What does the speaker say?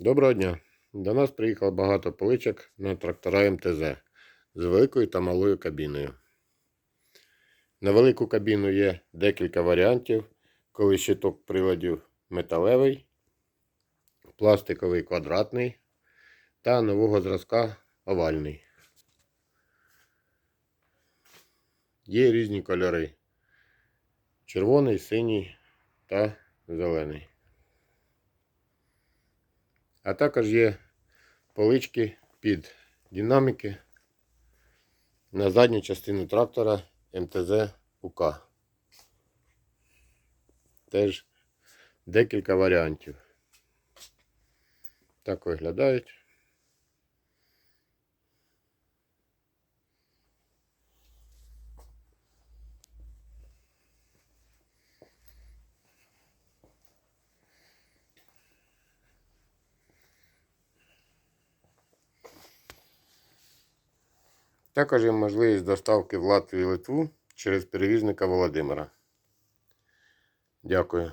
Доброго дня! До нас приїхало багато поличок на трактора МТЗ з великою та малою кабіною. На велику кабіну є декілька варіантів, коли щиток приладів металевий, пластиковий квадратний та нового зразка овальний. Є різні кольори: червоний, синій та зелений. А також є полички під динаміки на задню частину трактора МТЗ УК. Теж декілька варіантів. Так виглядають. Також є можливість доставки в Латвію і Литву через перевізника Володимира. Дякую.